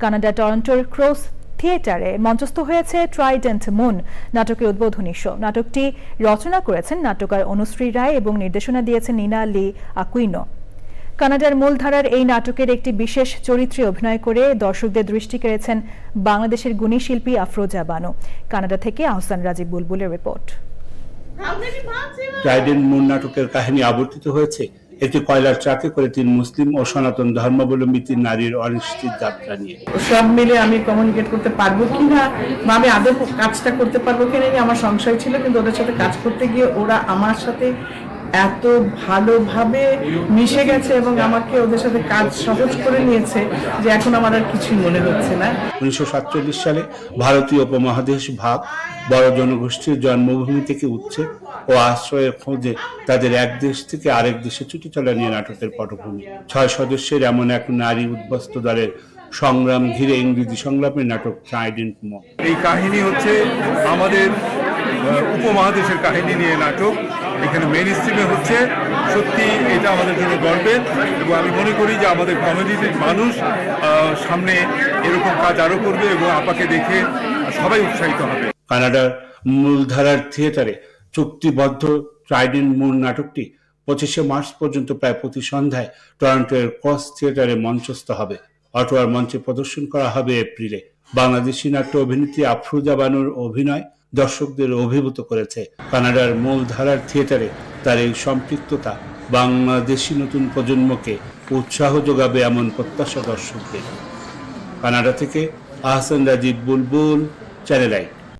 Canada টরন্টোর cross থিয়েটারে মঞ্চস্থ হয়েছে ট্রাইডেন্ট মুন নাটকের উদ্বোধনী শো। নাটকটি রচনা করেছেন নাট্যকার অনুশ্রী রায় এবং নির্দেশনা দিয়েছেন নিনা লি আকুইনো। কানাডার মূলধারার এই নাটকের একটি বিশেষ চরিত্রে অভিনয় করে দর্শকদের দৃষ্টি কেড়েছেন বাংলাদেশের গুণী শিল্পী আফরোজা বানু। কানাডা থেকে আহসান রাজীব বুলবুলের রিপোর্ট। ট্রাইডেন্ট মুন নাটকের কাহিনী আবর্তিত হয়েছে। একটি কয়লার ট্রাকে করে তিন মুসলিম ও সনাতন ধর্মাবলম্বী তিন নারীর অনিশ্চিত যাত্রা নিয়ে। সব মিলে আমি কমিউনিকেট করতে পারব কিনা বা আমি আদৌ কাজটা করতে পারব কিনা আমার সংশয় ছিল, কিন্তু ওদের সাথে কাজ করতে গিয়ে ওরা আমার সাথে এত ভালোভাবে মিশে গেছে এবং আমাকে ওদের সাথে কাজ সহজ করে নিয়েছে যে এখন আমার আর কিছুই মনে হচ্ছে না। উনিশশো সাতচল্লিশ সালে ভারতীয় উপমহাদেশ ভাগ বড় জনগোষ্ঠীর জন্মভূমি থেকে উচ্ছেদ ও আশ্রয়ের খোঁজে তাদের এক দেশ থেকে আরেক দেশে ছুটি চলা নিয়ে নাটকের পটভূমি। ছয় সদস্যের এমন এক নারী উদ্বস্ত দলের সংগ্রাম ঘিরে ইংরেজি সংলাপের নাটক ট্রাইডেন্ট মো। এই কাহিনী হচ্ছে আমাদের উপমহাদেশের কাহিনী নিয়ে নাটক। এখানে মেন স্ট্রিমে হচ্ছে সত্যি এটা আমাদের জন্য গর্বের এবং আমি মনে করি যে আমাদের কমিউনিটির মানুষ সামনে এরকম কাজ আরও করবে এবং আপাকে দেখে সবাই উৎসাহিত হবে। কানাডার মূলধারার থিয়েটারে চুক্তিবদ্ধ ট্রাইডেন্ট মুন নাটকটি পঁচিশে মার্চ পর্যন্ত প্রায় প্রতি সন্ধ্যায় টরন্টোর ক্রস থিয়েটারে মঞ্চস্থ হবে। অটোয়ার মঞ্চে প্রদর্শন করা হবে এপ্রিলে। বাংলাদেশি নাট্য অভিনেত্রী আফরুজা বানুর অভিনয় দর্শকদের অভিভূত করেছে। কানাডার মূল ধারার থিয়েটারে তার এই সম্পৃক্ততা বাংলাদেশি নতুন প্রজন্মকে উৎসাহ যোগাবে এমন প্রত্যাশা দর্শকদের। কানাডা থেকে আহসান রাজীব বুলবুল, চ্যানেল আই।